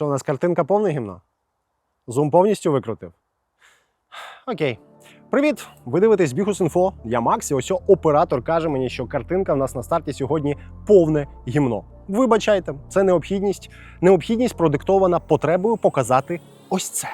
Що у нас картинка повне гімно? Зум повністю викрутив? Окей. Привіт! Ви дивитесь Бігус.Інфо. Я Макс, і ось оператор каже мені, що картинка в нас на старті сьогодні повне гімно. Вибачайте, це необхідність. Необхідність продиктована потребою показати ось це.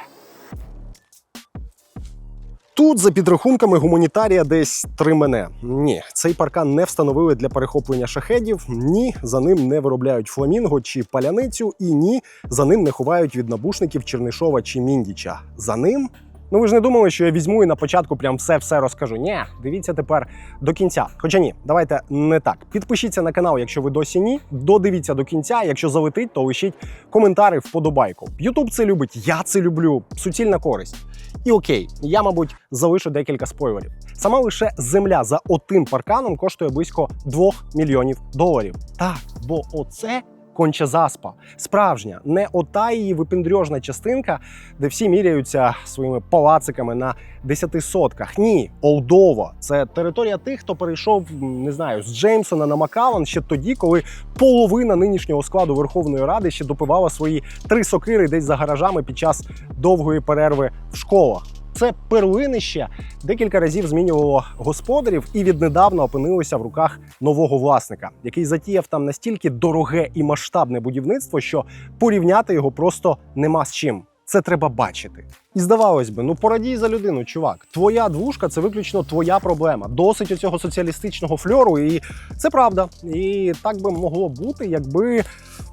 Тут, за підрахунками гуманітарія, десь три мене. Ні, цей паркан не встановили для перехоплення шахедів. Ні, за ним не виробляють фламінго чи паляницю, і ні, за ним не ховають від набушників Чернишова чи Міндіча. За ним. Ну ви ж не думали, що я візьму і на початку прям все-все розкажу. Ні, дивіться тепер до кінця. Хоча ні, давайте не так. Підпишіться на канал, якщо ви досі ні. Додивіться до кінця. Якщо залетить, то лишіть коментарі вподобайку. Ютуб це любить, я це люблю. Суцільна користь. І окей, я, мабуть, залишу декілька спойлерів. Сама лише земля за отим парканом коштує близько 2 мільйонів доларів. Так, бо оце конча заспа. Справжня, не ота її випендрьожна частинка, де всі міряються своїми палациками на десяти сотках. Ні, Олдова це територія тих, хто перейшов, не знаю, з Джеймсона на Макалан ще тоді, коли половина нинішнього складу Верховної Ради ще допивала свої три сокири десь за гаражами під час довгої перерви в школах. Це перлинище декілька разів змінювало господарів і віднедавна опинилося в руках нового власника, який затіяв там настільки дороге і масштабне будівництво, що порівняти його просто нема з чим. Це треба бачити. І здавалось би, ну порадій за людину, чувак. Твоя двушка це виключно твоя проблема. Досить оцього соціалістичного фльору, і це правда. І так би могло бути, якби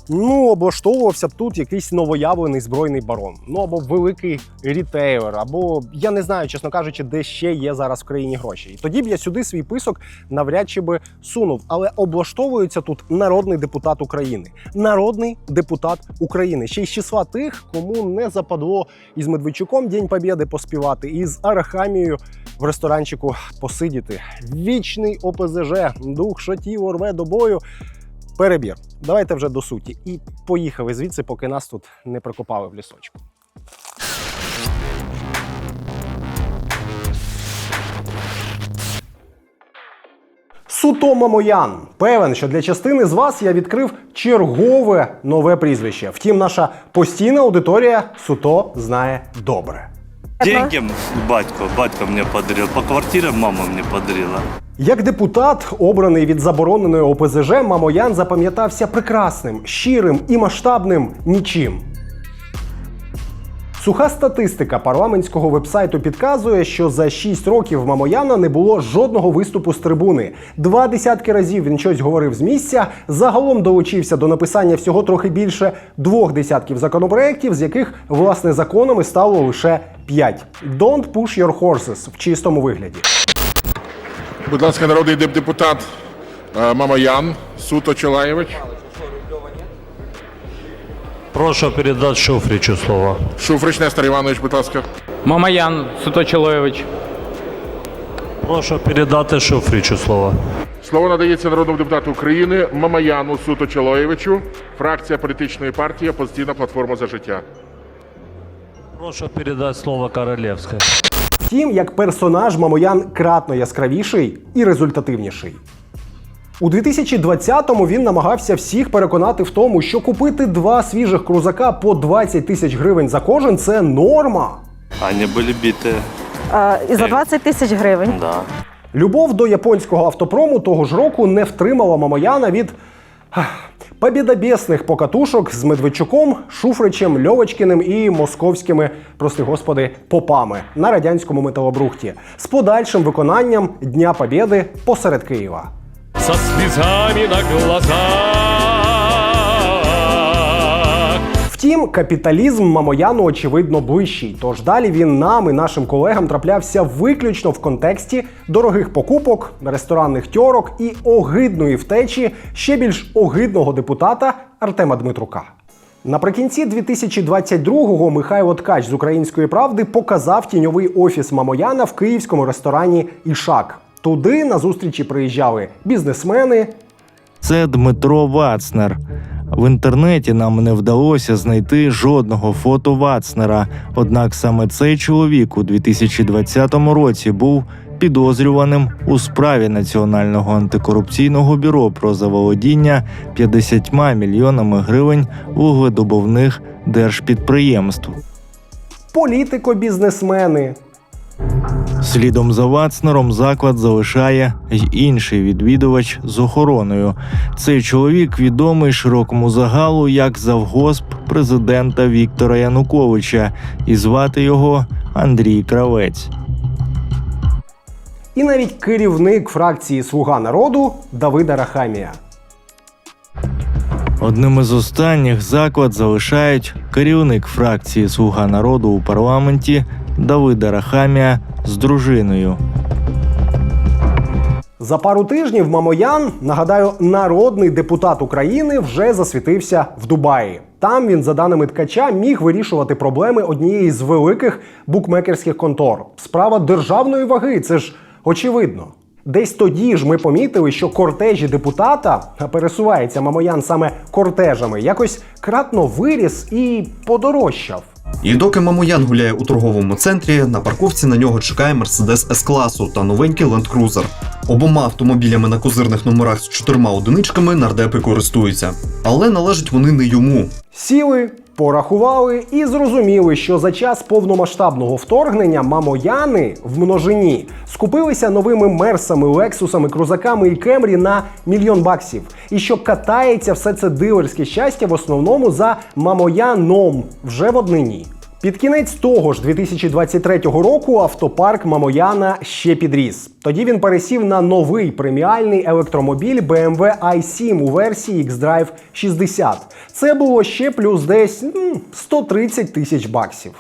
ну облаштовувався б тут якийсь новоявлений збройний барон. Ну або великий рітейлер, або я не знаю, чесно кажучи, де ще є зараз в країні гроші. І тоді б я сюди свій писок навряд чи би сунув. Але облаштовується тут народний депутат України. Народний депутат України. Ще й з числа тих, кому не западло із Медведчуком День Побєди поспівати, і з Арахамією в ресторанчику посидіти. Вічний ОПЗЖ, дух шатів рве до бою. Перебір. Давайте вже до суті. І поїхали звідси, поки нас тут не прикопали в лісочку. Суто Мамоян. Певен, що для частини з вас я відкрив чергове нове прізвище. Втім, наша постійна аудиторія Суто знає добре. Деньги батько, батько мені подарив, По квартирам мама мені подарила. Як депутат, обраний від забороненої ОПЗЖ, Мамоян запам'ятався прекрасним, щирим і масштабним нічим. Суха статистика парламентського вебсайту підказує, що за 6 років Мамояна не було жодного виступу з трибуни. Два десятки разів він щось говорив з місця. Загалом долучився до написання всього трохи більше двох десятків законопроєктів, з яких власне законами стало лише 5. Don't push your horses в чистому вигляді. Будь ласка, народний депутат е, Мамоян Суто Чолаєвич. Прошу передати Шуфричу слово. Шуфрич Нестор Іванович, будь ласка. Мамаян Суточолоєвич. Прошу передати Шуфричу слово. Слово надається народному депутату України Мамаяну Суто Чолаєвичу, фракція політичної партії Опозиційна платформа за життя. Прошу передати слово Королевській. Втім, як персонаж Мамоян кратно яскравіший і результативніший. У 2020-му він намагався всіх переконати в тому, що купити два свіжих крузака по 20 тисяч гривень за кожен це норма. Они были битые. Е, І за 20 тисяч гривень. Да. Любов до японського автопрому того ж року не втримала Мамояна від ах, покатушок з Медведчуком, Шуфричем, Льовочкіним і московськими, прости господи, попами на радянському металобрухті з подальшим виконанням Дня Побєди посеред Києва. Со слезами на глазах. Втім, капіталізм Мамояну очевидно ближчий. Тож далі він нам і нашим колегам траплявся виключно в контексті дорогих покупок, ресторанних тьорок і огидної втечі ще більш огидного депутата Артема Дмитрука. Наприкінці 2022-го Михайло Ткач з української правди показав тіньовий офіс Мамояна в київському ресторані Ішак. Туди на зустрічі приїжджали бізнесмени, Це Дмитро Вацнер. В інтернеті нам не вдалося знайти жодного фото Вацнера. Однак саме цей чоловік у 2020 році був підозрюваним у справі Національного антикорупційного бюро про заволодіння 50 мільйонами гривень вугледобувних держпідприємств. Політико-бізнесмени, Слідом за Вацнером заклад залишає й інший відвідувач з охороною. Цей чоловік відомий широкому загалу як завгосп президента Віктора Януковича, і звати його Андрій Кравець. і навіть керівник фракції Слуга народу Давида Рахамія. Одним із останніх заклад залишають керівник фракції Слуга народу у парламенті Давида Рахамія з дружиною. За пару тижнів Мамоян, нагадаю, народний депутат України вже засвітився в Дубаї. Там він, за даними ткача, міг вирішувати проблеми однієї з великих букмекерських контор. Справа державної ваги, це ж очевидно. Десь тоді ж ми помітили, що кортежі депутата, а пересувається Мамоян саме кортежами, якось кратно виріс і подорожчав. І доки Мамоян гуляє у торговому центрі, на парковці на нього чекає Mercedes S-класу та новенький Land Cruiser. Обома автомобілями на козирних номерах з чотирма одиничками нардепи користуються. Але належать вони не йому. Сіли, порахували і зрозуміли, що за час повномасштабного вторгнення мамояни в множині скупилися новими мерсами, лексусами, крузаками і кемрі на мільйон баксів. І що катається все це дилерське щастя в основному за мамояном вже в однині. Під кінець того ж 2023 року автопарк Мамояна ще підріс. Тоді він пересів на новий преміальний електромобіль BMW i7 у версії X-Drive 60. Це було ще плюс десь 130 тисяч баксів.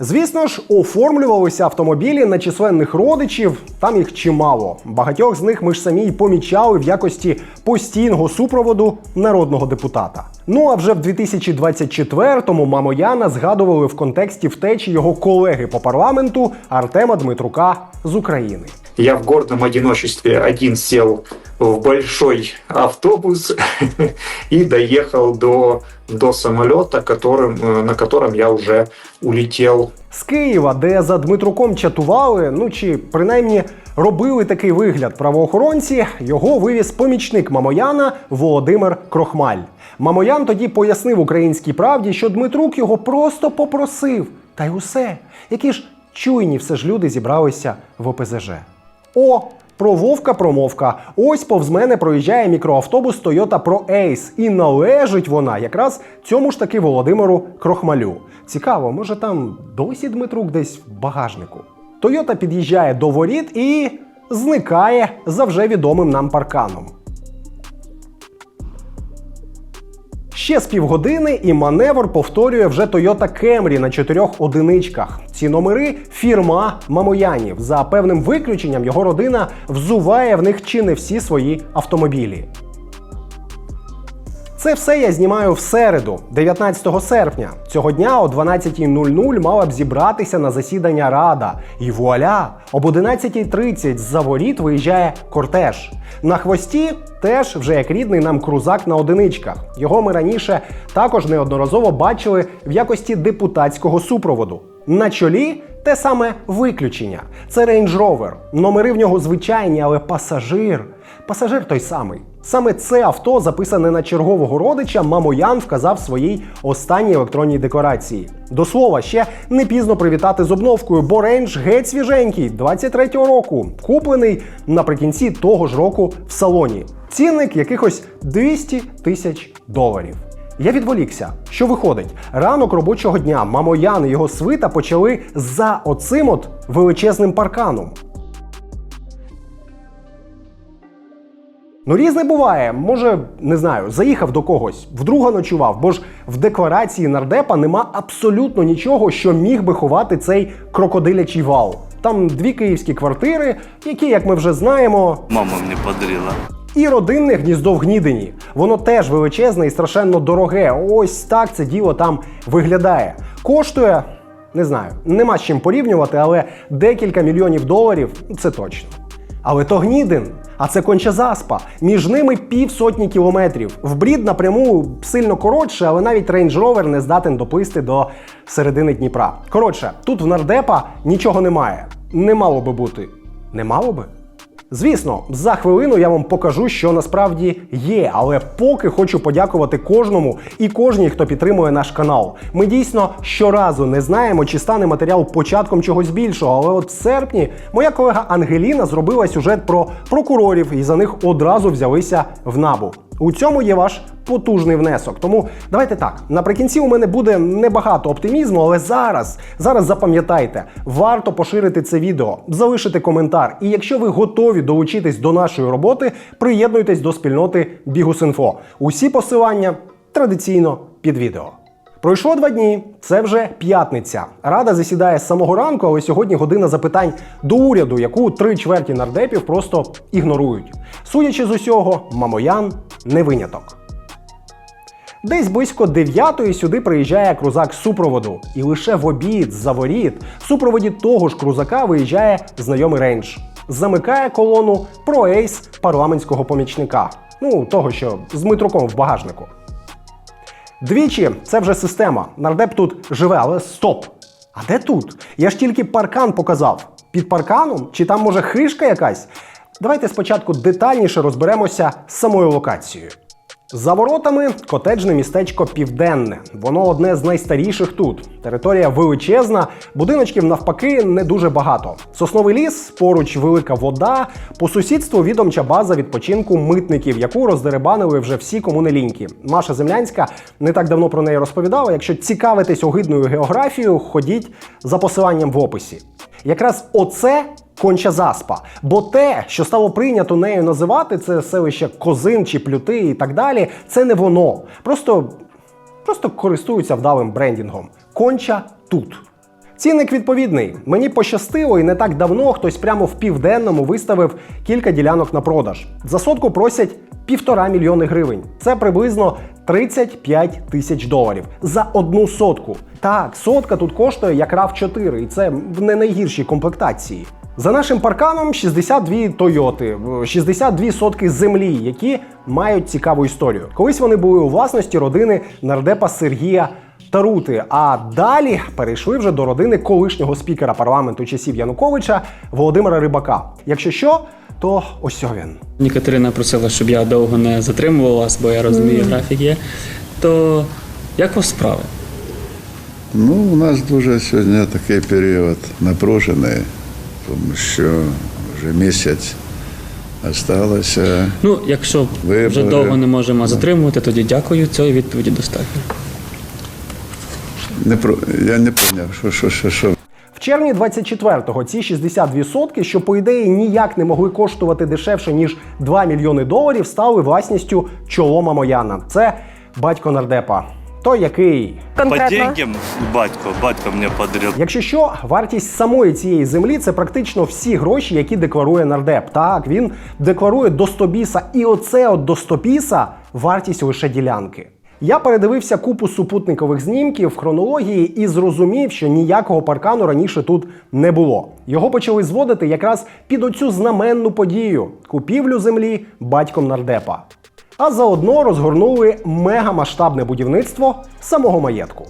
Звісно ж, оформлювалися автомобілі на численних родичів, там їх чимало. Багатьох з них ми ж самі й помічали в якості постійного супроводу народного депутата. Ну а вже в 2024-му Мамояна згадували в контексті втечі його колеги по парламенту Артема Дмитрука з України. Я в гордом одиночестве один сел в большой автобус и доехал до, до самолета, которым, э, на котором я уже улетел З Києва, де за Дмитруком чатували, ну чи принаймні робили такий вигляд правоохоронці, його вивіз помічник Мамояна Володимир Крохмаль. Мамоян тоді пояснив українській правді, що Дмитрук його просто попросив. Та й усе. Які ж чуйні все ж люди зібралися в ОПЗЖ. О, про Вовка промовка. Ось повз мене проїжджає мікроавтобус Toyota Pro Ace. І належить вона якраз цьому ж таки Володимиру Крохмалю. Цікаво, може там досі Дмитрук десь в багажнику. Toyota під'їжджає до воріт і зникає за вже відомим нам парканом. Ще з півгодини і маневр повторює вже Toyota Camry на чотирьох одиничках. Ці номери фірма Мамоянів. За певним виключенням його родина взуває в них чи не всі свої автомобілі. Це все я знімаю в середу, 19 серпня. Цього дня о 12.00 мала б зібратися на засідання Рада. І вуаля! Об 11.30 з-за воріт виїжджає кортеж. На хвості теж вже як рідний нам крузак на одиничках. Його ми раніше також неодноразово бачили в якості депутатського супроводу. На чолі те саме виключення. Це Range Rover. Номери в нього звичайні, але пасажир. Пасажир той самий. Саме це авто, записане на чергового родича, Мамоян вказав своїй останній електронній декорації. До слова, ще не пізно привітати з обновкою, бо рейндж геть свіженький, 23-го року, куплений наприкінці того ж року в салоні. Цінник якихось 200 тисяч доларів. Я відволікся. Що виходить? Ранок робочого дня Мамоян і його свита почали за оцим от величезним парканом. Ну, різне буває. Може, не знаю, заїхав до когось, вдруга ночував, бо ж в декларації нардепа нема абсолютно нічого, що міг би ховати цей крокодилячий вал. Там дві київські квартири, які, як ми вже знаємо, Мама мне подарила. і родинне гніздо в Гнідині. Воно теж величезне і страшенно дороге. Ось так це діло там виглядає. Коштує, не знаю, нема з чим порівнювати, але декілька мільйонів доларів це точно. Але то Гнідин, а це конча заспа. Між ними півсотні кілометрів. В брід напряму сильно коротше, але навіть Range Rover не здатен дописти до середини Дніпра. Коротше, тут в нардепа нічого немає. Не мало би бути. Не мало би? Звісно, за хвилину я вам покажу, що насправді є, але поки хочу подякувати кожному і кожній, хто підтримує наш канал. Ми дійсно щоразу не знаємо, чи стане матеріал початком чогось більшого. Але от в серпні моя колега Ангеліна зробила сюжет про прокурорів, і за них одразу взялися в набу. У цьому є ваш потужний внесок. Тому давайте так. Наприкінці у мене буде небагато оптимізму, але зараз, зараз запам'ятайте, варто поширити це відео, залишити коментар. І якщо ви готові долучитись до нашої роботи, приєднуйтесь до спільноти Бігус.Інфо. Усі посилання традиційно під відео. Пройшло два дні. Це вже п'ятниця. Рада засідає з самого ранку, але сьогодні година запитань до уряду, яку три чверті нардепів просто ігнорують. Судячи з усього, Мамоян не виняток. Десь близько дев'ятої сюди приїжджає крузак супроводу, і лише в обід за воріт в супроводі того ж крузака виїжджає знайомий рейндж. Замикає колону про ейс парламентського помічника. Ну, того, що з Митруком в багажнику. Двічі це вже система. Нардеп тут живе, але стоп. А де тут? Я ж тільки паркан показав. Під парканом? Чи там може хишка якась? Давайте спочатку детальніше розберемося з самою локацією. За воротами котеджне містечко Південне. Воно одне з найстаріших тут. Територія величезна, будиночків навпаки не дуже багато. Сосновий ліс, поруч велика вода, по сусідству відомча база відпочинку митників, яку роздеребанили вже всі кому не ліньки. Маша Землянська не так давно про неї розповідала. Якщо цікавитесь огидною географією, ходіть за посиланням в описі. Якраз оце конча заспа. Бо те, що стало прийнято нею називати, це селище Козин чи Плюти і так далі, це не воно. Просто, просто користуються вдалим брендінгом. Конча тут. Цінник відповідний. Мені пощастило, і не так давно хтось прямо в південному виставив кілька ділянок на продаж. За сотку просять півтора мільйони гривень. Це приблизно 35 тисяч доларів за одну сотку. Так, сотка тут коштує як rav 4 і це в не найгіршій комплектації. За нашим парканом 62 Тойоти, 62 сотки землі, які мають цікаву історію. Колись вони були у власності родини нардепа Сергія Тарути. А далі перейшли вже до родини колишнього спікера парламенту часів Януковича Володимира Рибака. Якщо що, то ось він. Мені Катерина просила, щоб я довго не затримував вас, бо я розумію, графік є. То як у вас справи? Ну, у нас дуже сьогодні такий період напружений, тому що вже місяць залишилося. Ну, якщо Вибори. вже довго не можемо затримувати, тоді дякую. Цієї відповіді достатньо. Не про я не поняв, що, що, що, що. Червні 24-го ці 62 сотки, що по ідеї ніяк не могли коштувати дешевше ніж 2 мільйони доларів, стали власністю чолома Мояна. Це батько нардепа. Той, який По Конкретно. деньгам батько, батько мне подарил. Якщо що, вартість самої цієї землі це практично всі гроші, які декларує нардеп. Так, він декларує до 100 біса, і оце от до 100 біса вартість лише ділянки. Я передивився купу супутникових знімків в хронології і зрозумів, що ніякого паркану раніше тут не було. Його почали зводити якраз під оцю знаменну подію купівлю землі батьком нардепа. А заодно розгорнули мегамасштабне будівництво самого маєтку.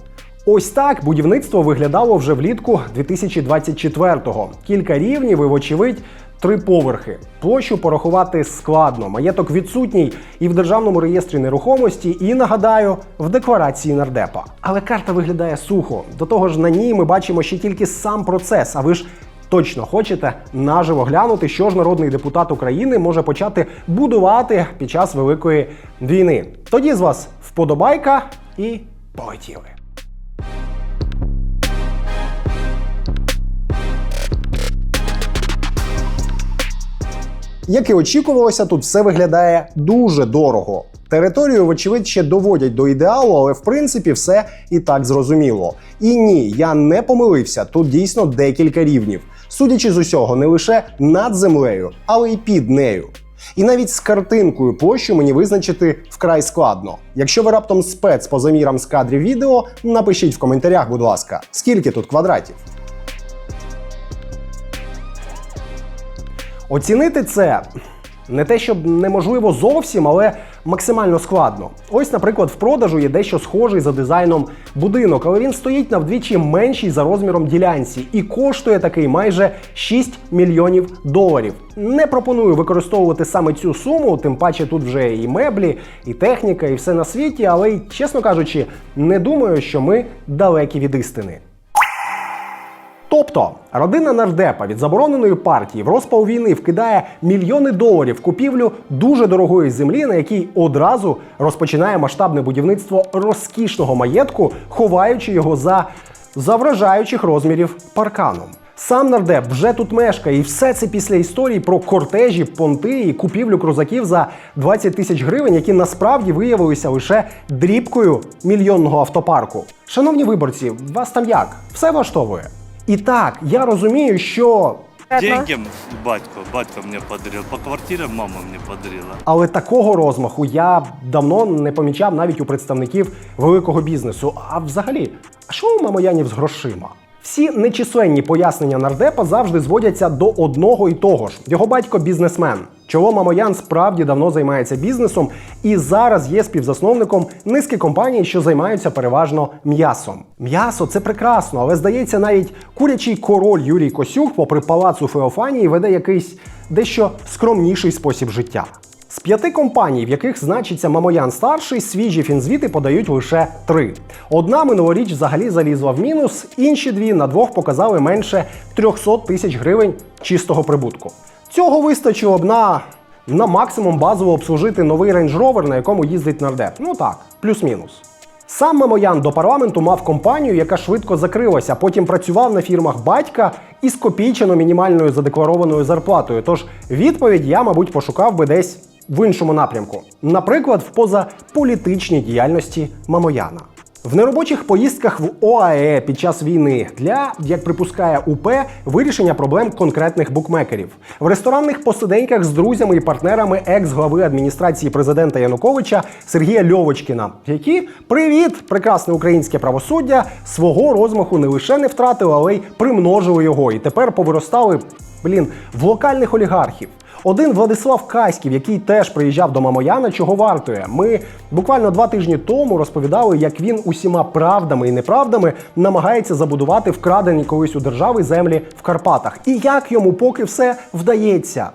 Ось так будівництво виглядало вже влітку 2024-го. Кілька рівнів і, вочевидь, три поверхи. Площу порахувати складно. Маєток відсутній і в державному реєстрі нерухомості, і нагадаю, в декларації нардепа. Але карта виглядає сухо. До того ж, на ній ми бачимо ще тільки сам процес. А ви ж точно хочете наживо глянути, що ж народний депутат України може почати будувати під час великої війни. Тоді з вас вподобайка і полетіли. Як і очікувалося, тут все виглядає дуже дорого. Територію, вочевидь, ще доводять до ідеалу, але в принципі все і так зрозуміло. І ні, я не помилився. Тут дійсно декілька рівнів. Судячи з усього, не лише над землею, але й під нею. І навіть з картинкою площу мені визначити вкрай складно. Якщо ви раптом спец по замірам з кадрів відео, напишіть в коментарях, будь ласка, скільки тут квадратів. Оцінити це не те, щоб неможливо зовсім, але максимально складно. Ось, наприклад, в продажу є дещо схожий за дизайном будинок, але він стоїть на вдвічі меншій за розміром ділянці і коштує такий майже 6 мільйонів доларів. Не пропоную використовувати саме цю суму, тим паче тут вже і меблі, і техніка, і все на світі, але чесно кажучи, не думаю, що ми далекі від істини. Тобто родина нардепа від забороненої партії в розпал війни вкидає мільйони доларів в купівлю дуже дорогої землі, на якій одразу розпочинає масштабне будівництво розкішного маєтку, ховаючи його за, за вражаючих розмірів парканом. Сам нардеп вже тут мешкає, і все це після історії про кортежі, понти і купівлю крузаків за 20 тисяч гривень, які насправді виявилися лише дрібкою мільйонного автопарку. Шановні виборці, вас там як? Все влаштовує? І так, я розумію, що. Деньги батько, батько мені подарил. По квартирам мама мені подарила. Але такого розмаху я давно не помічав навіть у представників великого бізнесу. А взагалі, а що у мамоянів з грошима? Всі нечисленні пояснення нардепа завжди зводяться до одного і того ж: його батько бізнесмен. Чого Мамоян справді давно займається бізнесом і зараз є співзасновником низки компаній, що займаються переважно м'ясом. М'ясо це прекрасно, але здається, навіть курячий король Юрій Косюк, попри палацу Феофанії, веде якийсь дещо скромніший спосіб життя. З п'яти компаній, в яких значиться Мамоян старший, свіжі фінзвіти подають лише три. Одна минулоріч взагалі залізла в мінус, інші дві на двох показали менше 300 тисяч гривень чистого прибутку. Цього вистачило б на, на максимум базово обслужити новий Range Rover, на якому їздить нардеп. Ну так, плюс-мінус. Сам Мамоян до парламенту мав компанію, яка швидко закрилася. Потім працював на фірмах батька із копійчано мінімальною задекларованою зарплатою. Тож відповідь я, мабуть, пошукав би десь в іншому напрямку. Наприклад, в позаполітичній діяльності Мамояна. В неробочих поїздках в ОАЕ під час війни для, як припускає УП, вирішення проблем конкретних букмекерів, в ресторанних посиденьках з друзями і партнерами екс-глави адміністрації президента Януковича Сергія Льовочкіна, які привіт, прекрасне українське правосуддя, свого розмаху не лише не втратили, але й примножили його. І тепер повиростали блін в локальних олігархів. Один Владислав Каськів, який теж приїжджав до Мамояна, чого вартує. Ми буквально два тижні тому розповідали, як він усіма правдами і неправдами намагається забудувати вкрадені колись у держави землі в Карпатах. І як йому поки все вдається.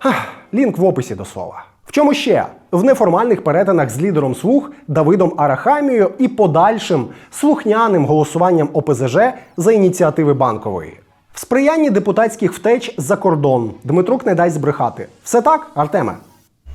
Ах, Лінк в описі до слова. В чому ще? В неформальних перетинах з лідером слуг Давидом Арахамією і подальшим слухняним голосуванням ОПЗЖ за ініціативи банкової. В сприянні депутатських втеч за кордон Дмитрук не дасть збрехати. Все так, Артеме?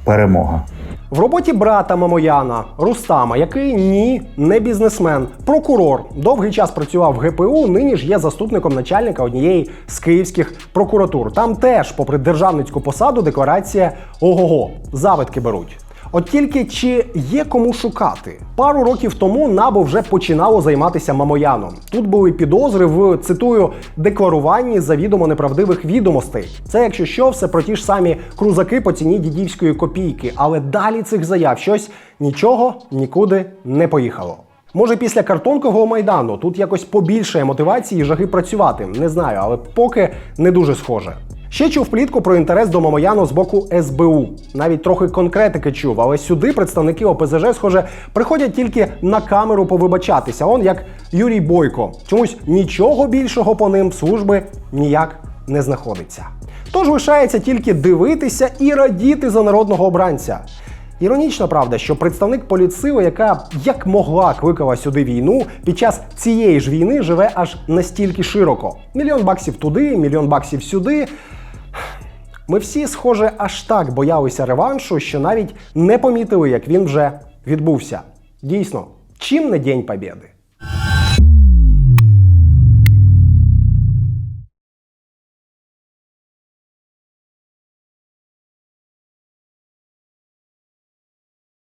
Перемога. В роботі брата Мамояна Рустама, який ні, не бізнесмен, прокурор, довгий час працював в ГПУ, нині ж є заступником начальника однієї з київських прокуратур. Там теж, попри державницьку посаду, декларація ого-го, завитки беруть. От тільки чи є кому шукати? Пару років тому НАБУ вже починало займатися Мамояном. Тут були підозри в цитую декларуванні завідомо неправдивих відомостей. Це, якщо що, все про ті ж самі крузаки по ціні дідівської копійки. Але далі цих заяв щось нічого нікуди не поїхало. Може, після картонкового майдану тут якось побільшає мотивації і жаги працювати. Не знаю, але поки не дуже схоже. Ще чув плітку про інтерес до Мамояну з боку СБУ. Навіть трохи конкретики чув, але сюди представники ОПЗЖ, схоже, приходять тільки на камеру повибачатися. Он як Юрій Бойко. Чомусь нічого більшого по ним служби ніяк не знаходиться. Тож лишається тільки дивитися і радіти за народного обранця. Іронічна правда, що представник політсили, яка як могла кликала сюди війну, під час цієї ж війни живе аж настільки широко: мільйон баксів туди, мільйон баксів сюди. Ми всі, схоже, аж так боялися реваншу, що навіть не помітили, як він вже відбувся. Дійсно, чим не День Побєди?